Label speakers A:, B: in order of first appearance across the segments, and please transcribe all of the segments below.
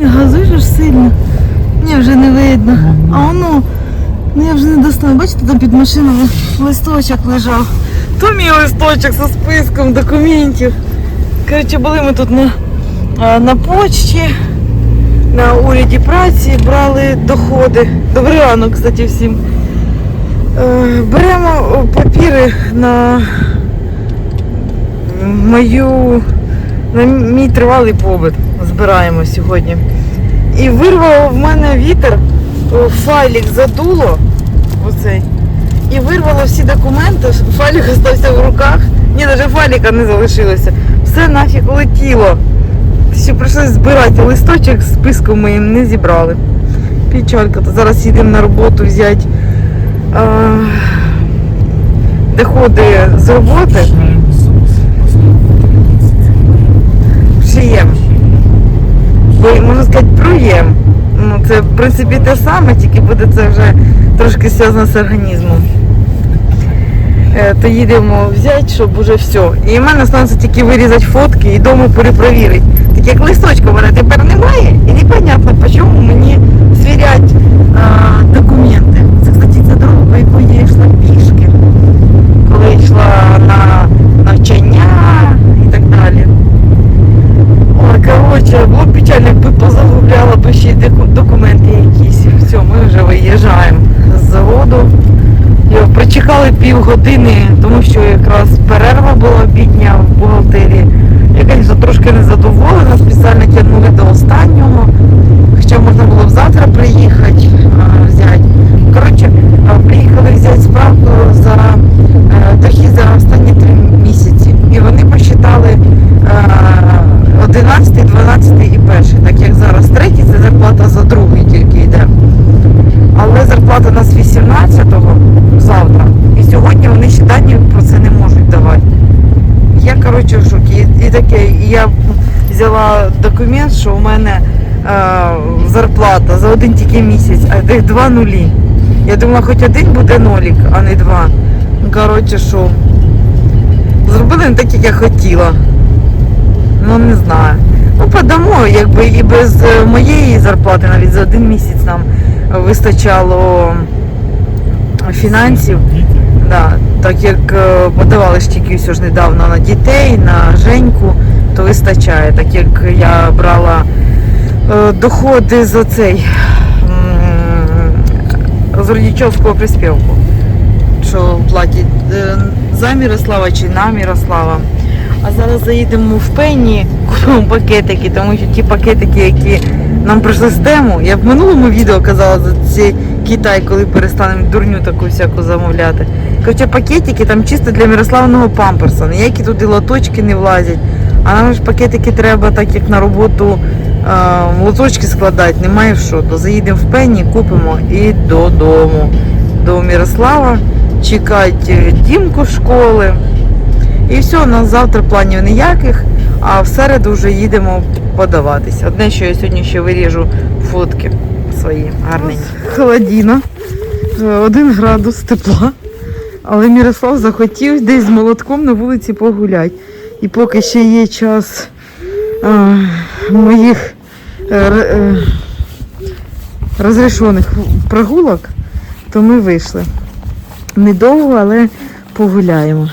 A: Не газуєш сильно. Ні, вже не видно. А воно, ну я вже не достану. Бачите, там під машиною листочок лежав. То мій листочок зі списком документів. Коротше, були ми тут на, на почті, на уряді праці, брали доходи. Добрий ранок, кстати, всім. Е, Беремо папіри на мою на мій тривалий побит. Збираємо сьогодні. І вирвало в мене вітер, о, файлик задуло оцей. І вирвало всі документи, файлик залишився в руках. Ні, навіть файлика не залишилося. Все нафіг улетіло. Ще прийшлося збирати листочок з списком ми їм не зібрали. Печалька, то зараз їдемо на роботу взяти е, доходи з роботи. Бо можна сказати, проєм. Ну, це в принципі те саме, тільки буде це вже трошки зв'язано з організмом. Е, То їдемо взяти, щоб уже все. І в мене станеться тільки вирізати фотки і вдома перепровірити. Так як листочка в мене тепер немає, і непонятно, по чому мені звірять документи. Це, кстати, ця дорога, якій я йшла пішки, коли йшла на навчання і так далі. Ой, коротше, було б печально, якби позагубляла б ще й доку- документи якісь. Все, ми вже виїжджаємо з заводу. Його прочекали півгодини, тому що якраз перерва була обідня в бухгалтерії. Я, звісно, трошки не задоволена, спеціально тягнули до останнього. Хоча можна було б завтра приїхати а, взяти. Коротше, приїхали взяти справку за е, дохід за останні три місяці. І вони посчитали е, 11, 12 і 1. Так як зараз третій, це зарплата за другий тільки йде. Але зарплата у нас 18-го завтра. І сьогодні вони ще дані про це не можуть давати. Я, коротше, в шокі. І, таке, я взяла документ, що у мене е, зарплата за один тільки місяць, а тих два нулі. Я думала, хоч один буде нолік, а не два. Ну, коротше, що зробили не так, як я хотіла. Ну, не знаю. Ну, подамо, якби і без е, моєї зарплати навіть за один місяць нам вистачало фінансів. Да, так як е, подавали ж все ж недавно на дітей, на Женьку, то вистачає. Так як я брала е, доходи за цей з родичівського приспілку, що платять за Мірослава чи на Мірослава. А зараз заїдемо в Пенні, купимо пакетики, тому що ті пакетики, які нам прийшли з тему, я в минулому відео казала за цей Китай, коли перестанемо дурню таку всяку замовляти. Короче, пакетики там чисто для Мирославного памперса. Ніякі туди лоточки не влазять. А нам ж пакетики треба, так як на роботу е, лоточки складати, немає в що. То заїдемо в Пенні, купимо і додому. До Мирослава чекати е, Дімку школи. І все, у нас завтра планів ніяких, а в середу вже їдемо подаватись. Одне, що я сьогодні ще виріжу фотки свої гарненькі. Холодіна, е, один градус тепла. Але Мірослав захотів десь з молотком на вулиці погуляти. І поки ще є час а, моїх е, е, розрішених прогулок, то ми вийшли. Недовго, але погуляємо.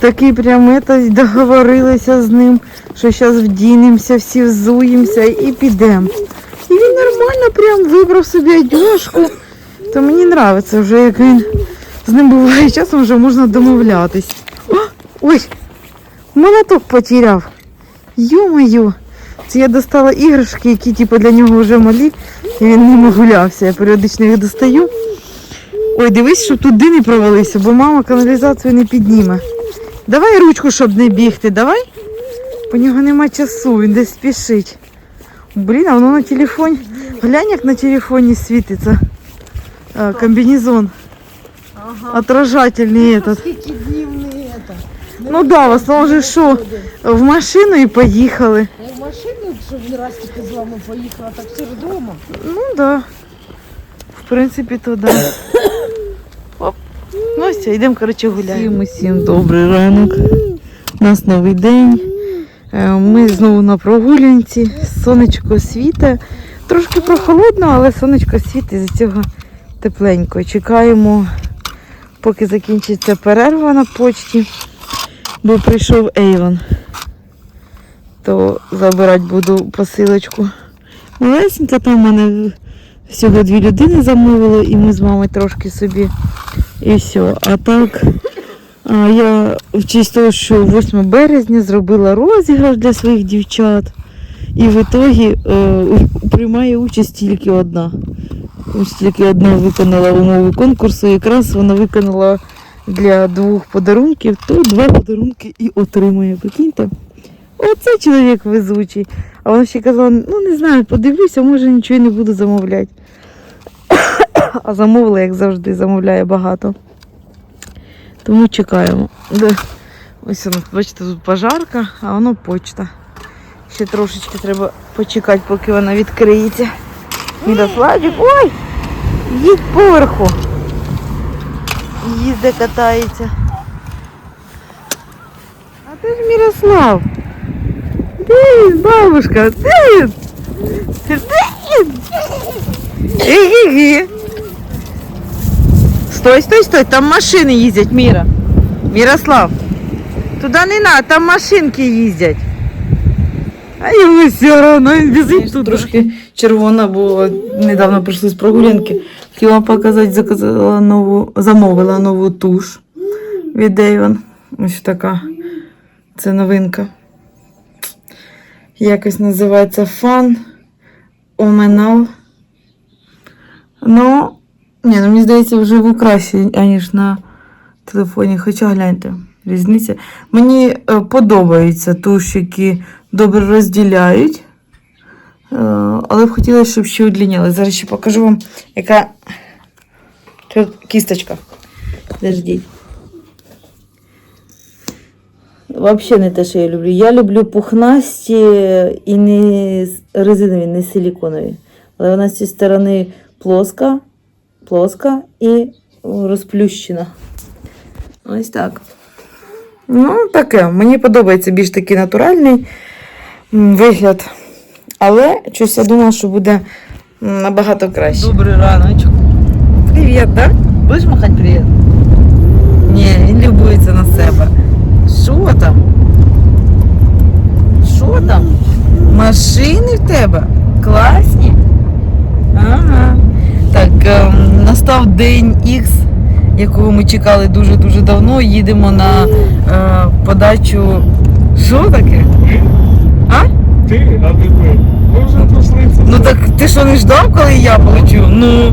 A: Такий прям это, договорилися з ним, що зараз вдінемося, всі взуємося і підемо. І він нормально прям вибрав собі одежку. То мені подобається вже, як він з ним буває часом вже можна домовлятись. О, ой, молоток потеряв. Йо-моє. Це я достала іграшки, які типу, для нього вже малі, і він ними гулявся. Я періодично їх достаю. Ой, дивись, щоб туди не провалився, бо мама каналізацію не підніме. Давай ручку, щоб не бігти, давай. У нього нема часу, він десь спішить. Блін, а воно на телефоні. Глянь, як на телефоні світиться. А, комбінезон.
B: Ага.
A: Отражательний этот.
B: Скільки днів не это.
A: Ну да, в основному же що, в машину і поїхали.
B: Я в машину, щоб не раз тільки з вами поїхала, так все вдома.
A: Ну да. В принципі, то да. Все, йдемо, коротше, гуляємо. Всім усім добрий ранок. У нас новий день. Е, Ми знову на прогулянці, сонечко світе. Трошки прохолодно, але сонечко світить, з цього тепленько. Чекаємо, поки закінчиться перерва на почті, бо прийшов Ейвон. То забирати буду посилочку. Малесенька там в мене всього дві людини замовили, і ми з мамою трошки собі і все. А так, я в честь того, що 8 березня зробила розіграш для своїх дівчат. І в ітогі е, приймає участь тільки одна. Ось тільки одна виконала умови конкурсу. Якраз вона виконала для двох подарунків, то два подарунки і отримує. Прикиньте. Оце чоловік везучий. А вона ще казала, ну не знаю, подивлюся, може нічого не буду замовляти. А замовила, як завжди, замовляє багато. Тому чекаємо. Ось воно, бачите, тут пожарка, а воно почта. Ще трошечки треба почекати, поки вона відкриється. Мірославчик, ой! Їдь поверху. Їзде, катається. А ти ж Мірослав. Де він, бабушка? Де він? Гі-гі-гі. Стой, стой, стой, там машини їздять, Міра. Мірослав. Туди не треба, там машинки їздять. А йому все одно, він біжить тут. Трошки червона, бо недавно прийшли з прогулянки. Хотіла показати, заказала нову, замовила нову туш від Avon. Ось така. Це новинка. Якось називається Фан Оменал. Ну, ні, ну мені здається, вживу краще, аніж на телефоні. Хоча гляньте, різниця. Мені е, подобаються туші, які добре розділяють. Е, але б хотілося, щоб ще удлиняли. Зараз ще покажу вам, яка кісточка. Подождіть. Взагалі не те, що я люблю. Я люблю пухнасті і не резинові, не силіконові. Але вона з цієї сторони плоска, плоска і розплющена. Ось так. Ну, таке. Мені подобається більш такий натуральний вигляд. Але щось я думала, що буде набагато краще.
C: Добрий раночок.
A: Привіт, да?
C: Будеш махати привіт?
A: Ні, він любується на себе. Що там? Що там? Машини в тебе? Класні? Ага. Так, ем, настав день Х, якого ми чекали дуже-дуже давно. Їдемо на е, подачу. Що таке? А?
D: Ти, а не ви. Ви вже пройшли це.
A: Ну так ти що не ждав, коли я получу? Ну,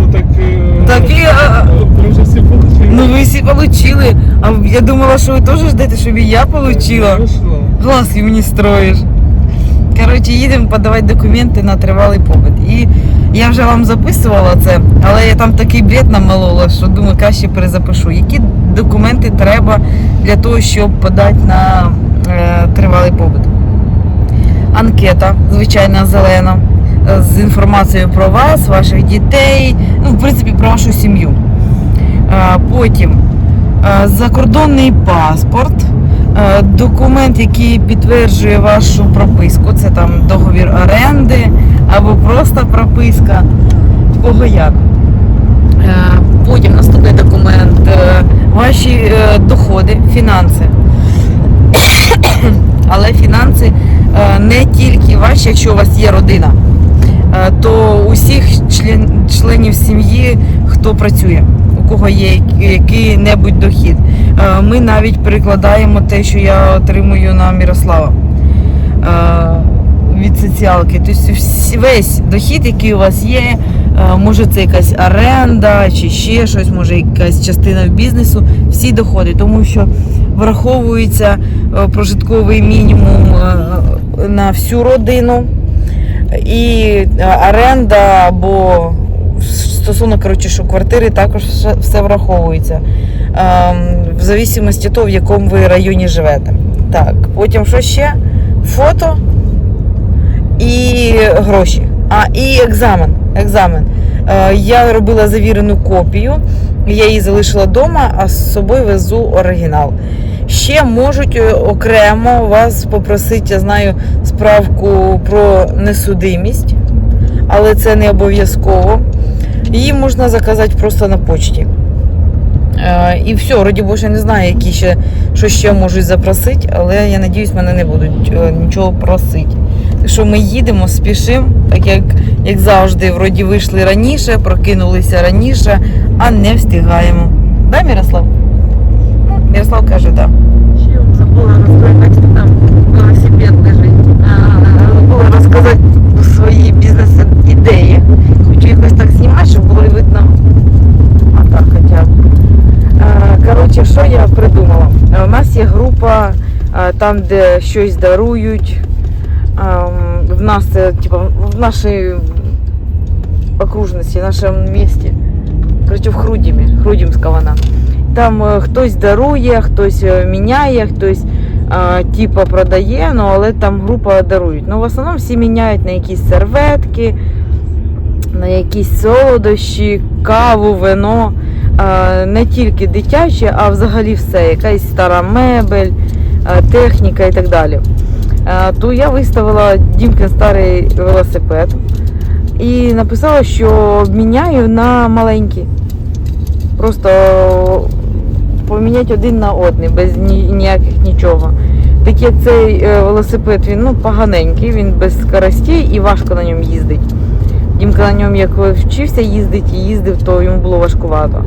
D: Ну так... е,
A: так і. а,
D: Ви вже всі получили.
A: Ну ви всі получили. А я думала, що ви теж ждете, щоб і я получила. Глазки мені строїш. Коротше, їдемо подавати документи на тривалий побит. І я вже вам записувала це, але я там такий бред намалола, що думаю, краще перезапишу. Які документи треба для того, щоб подати на е, тривалий побит? Анкета, звичайна зелена, е, з інформацією про вас, ваших дітей, ну, в принципі, про вашу сім'ю. Е, Потім е, закордонний паспорт, документ, який підтверджує вашу прописку, це там договір оренди або просто прописка. Кого як. Е, Потім наступний документ, е, ваші е, доходи, фінанси. Але фінанси е, не тільки ваші, якщо у вас є родина, е, то усіх член, членів сім'ї, хто працює, кого є який- який-небудь дохід. Е, Ми навіть перекладаємо те, що я отримую на Мірослава е, від соціалки. Тобто весь дохід, який у вас є, е, може це якась оренда чи ще щось, може якась частина бізнесу, всі доходи, тому що враховується прожитковий мінімум на всю родину і оренда або стосовно коротше, що квартири також все- враховується. Ем, в зависимості того, в якому ви районі живете. Так, потім що ще? Фото і гроші. А, і екзамен. екзамен. Е, я робила завірену копію, я її залишила вдома, а з собою везу оригінал. Ще можуть е, окремо вас попросити, я знаю, справку про несудимість, але це не обов'язково. Її можна заказати просто на почті. Е, І все, вроді боже, не знаю, які ще, що ще можуть запросити, але я надіюсь, мене не будуть е, нічого просити. Так що ми їдемо, спішимо, так як, як завжди, вроді вийшли раніше, прокинулися раніше, а не встигаємо. Да, Мирослав? Ну, Мирослав каже. Да.
C: Ще забула розповідати, там велосипед лежить.
A: Забула розказати свої бізнес-ідеї. Хочу якось так знімати, щоб було видно. А так хоча б. Е, Коротше, що я придумала? Е, У нас є група е, там, де щось дарують. Ем, В нас, типу, в нашій окружності, в нашому місті. Коротше, в Хрудімі, Хрудімська вона. Там е, хтось дарує, хтось е, міняє, хтось типа продає, ну але там група дарують. Ну, в основному всі міняють на якісь серветки, на якісь солодощі, каву, вино. Не тільки дитяче, а взагалі все. Якась стара мебель, техніка і так далі. То я виставила Дімкин старий велосипед і написала, що обміняю на маленький. Просто поміняти один на один, без ні- ніяких нічого. Так як цей е, велосипед він ну, поганенький, він без скоростей і важко на ньому їздить. Дімка на ньому як вчився їздити і їздив, то йому було важкувато.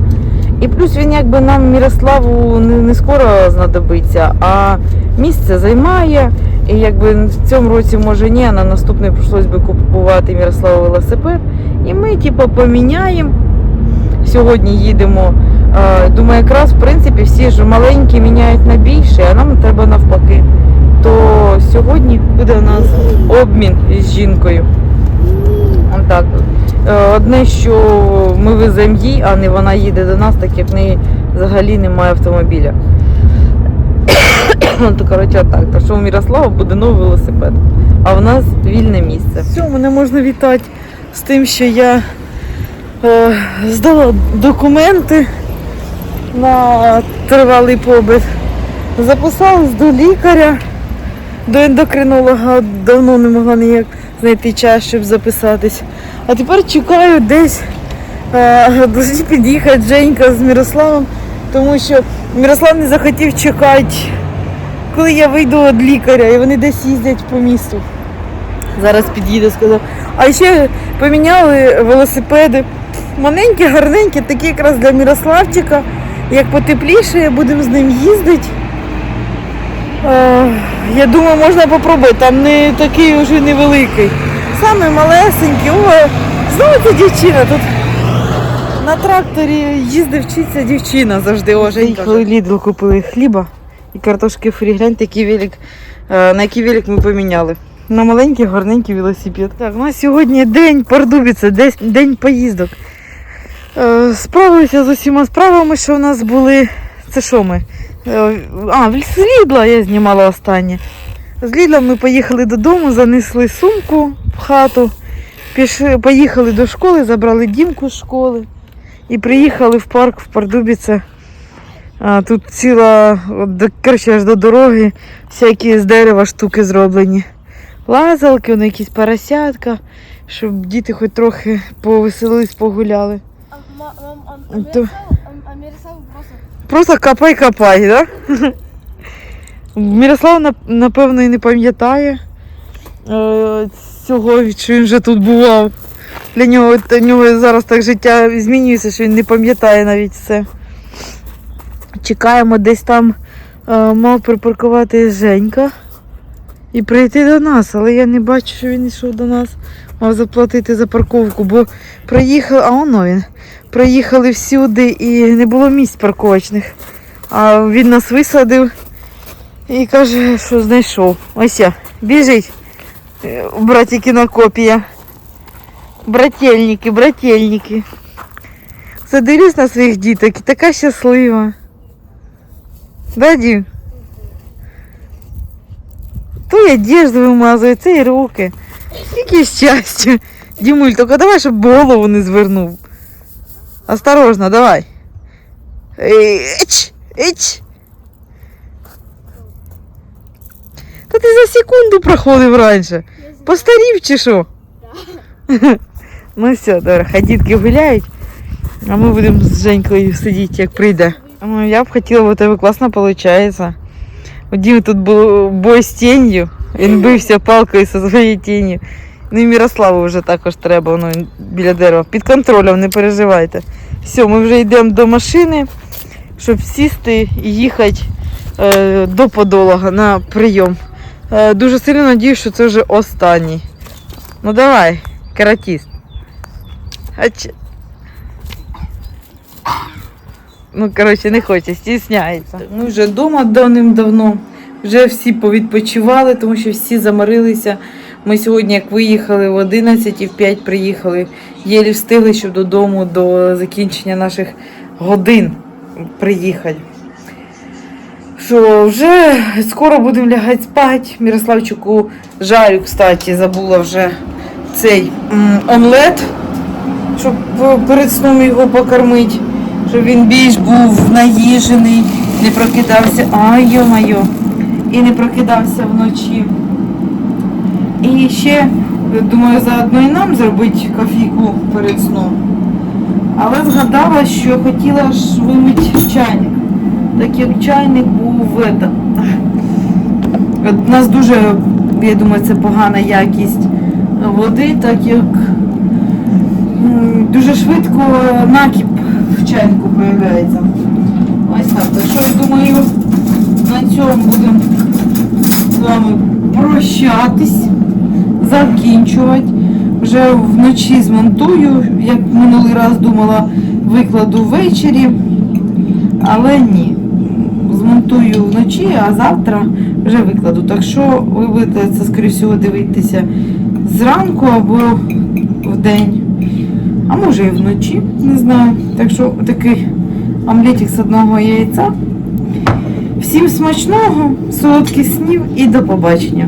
A: І плюс він якби нам Мірославу не, не скоро знадобиться, а місце займає. І якби в цьому році може ні, а на наступний прийшлось би купувати Мірославу велосипед. І ми типу поміняємо. Сьогодні їдемо. Е, Думаю, якраз в принципі всі ж маленькі міняють на більше, а нам треба навпаки. То сьогодні буде у нас обмін із жінкою. Так. Е, Одне, що ми веземо їй, а не вона їде до нас, так як в неї взагалі немає автомобіля. То коротше так. Так що у Мірослава буде новий велосипед, а в нас вільне місце. Все, мене можна вітати з тим, що я е, здала документи на тривалий побит. Записалась до лікаря, до ендокринолога. Давно не могла ніяк знайти час, щоб записатись. А тепер чекаю десь е, під'їхати Женька з Мирославом, тому що Мирослав не захотів чекати, коли я вийду від лікаря, і вони десь їздять по місту. Зараз під'їде, сказав. А ще поміняли велосипеди. Маленькі, гарненькі, такі якраз для Мирославчика. Як потепліше, будемо з ним їздити. Е, я думаю, можна попробувати. Там не такий вже невеликий. Саме малесенький. О, знову ця дівчина тут. На тракторі їздить вчиться дівчина завжди. О, Їхали Лідл, купили хліба і картошки фрі. Гляньте, який велик, е, на який велик ми поміняли. На маленький гарненький велосипед. Так, у нас сьогодні день Пардубіця, день поїздок. Е, Справилися з усіма справами, що у нас були. Це що ми? Е, А, з Лідла я знімала останнє. З Лідла ми поїхали додому, занесли сумку в хату, пішли, поїхали до школи, забрали дімку з школи і приїхали в парк в Пардубіце. Тут ціла, коротше, аж до дороги, всякі з дерева штуки зроблені. Лазалки, вони якісь поросятка, щоб діти хоч трохи повеселились, погуляли.
B: Просто
A: копай-копай, да? Мирослав, напевно, і не пам'ятає е, цього, що він вже тут бував. Для нього, для нього зараз так життя змінюється, що він не пам'ятає навіть все. Чекаємо десь там е, мав припаркувати Женька і прийти до нас, але я не бачу, що він йшов до нас. Мав заплатити за парковку, бо проїхав, а воно він. Проїхали всюди і не було місць парковочних. А він нас висадив і каже, що знайшов. Ось я. Біжить. Е, Братікіна копія. Брательники, брательники. Задивлюсь на своїх діток і така щаслива. Да, Дім? То й одежду вимазує, це і руки. Яке щастя. Дімуль, тільки давай, щоб голову не звернув. Осторожно, давай. Ич, ич. Та ти за секунду проходив раніше. Постарів чи що? ну все, добре, хай дітки гуляють, а ми будемо з Женькою сидіти, як прийде. Ну, я б хотіла, бо у тебе класно виходить. У Діми тут був бой з тінню, він бився палкою зі своєю тінню. Ну і Мірославу вже також треба, воно біля дерева. Під контролем, не переживайте. Все, ми вже йдемо до машини, щоб сісти і їхати е, до подолога на прийом. Е, дуже сильно надіюсь, що це вже останній. Ну давай, каратіст. Ну, коротше, не хоче, стісняється. Ми вже вдома давним-давно. Вже всі повідпочивали, тому що всі заморилися. Ми сьогодні, як виїхали в 11 і в 5 приїхали, єлі встигли, щоб додому до закінчення наших годин приїхати. Що вже скоро будемо лягати спати. Мірославчику жарю, кстати, забула вже цей омлет, щоб е, перед сном його покормити, щоб він більш був наїжений, не прокидався. Ай, йо-майо, і не прокидався вночі. І ще, думаю, заодно і нам зробити кофійку перед сном. Але згадала, що хотіла ж вимити чайник. Так як чайник був это. У нас дуже, я думаю, це погана якість води, так як дуже швидко накіп в чайнику появляється. Ось так. Так що я думаю, на цьому будемо з вами прощатись, закінчувати. Вже вночі змонтую, як минулий раз думала, викладу ввечері, але ні. Змонтую вночі, а завтра вже викладу. Так що ви будете це, скоріше всього, дивитися зранку або в день, а може і вночі, не знаю. Так що такий омлетик з одного яйця. Всім смачного, солодких снів і до побачення.